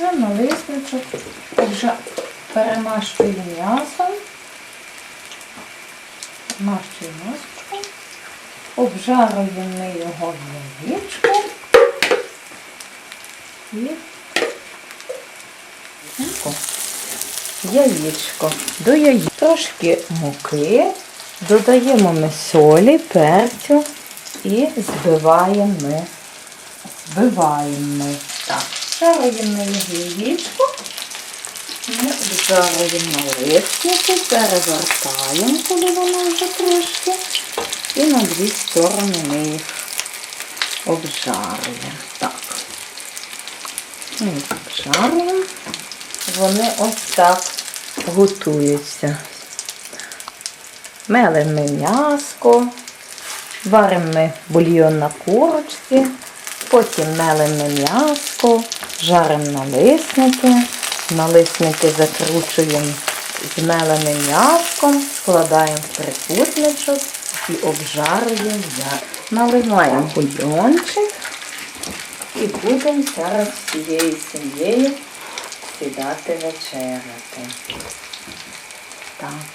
На лисничок вже перемащую м'ясом. Перемащую м'ясочком. Обжарюємо ми його в яєчку. І. Яєчко. До яєчка трошки муки. Додаємо ми солі, перцю і збиваємо ми. Збиваємо ми. Так, жаруємо ми яєчко. Обжаруємо на листниці, перевертаємо, коли воно вже трошки. І на дві сторони ми їх обжарюємо. Так. Ми їх обжарюємо. Вони ось так готуються. Мелимо м'яско, варимо ми бульйон на курочці, потім мелимо м'яско, жаримо налисники, налисники закручуємо з меленим м'яском, складаємо в трикутничок і обжарюємо. Наливаємо бульйончик і будемо зараз з цією сім'єю сідати вечеряти. Так.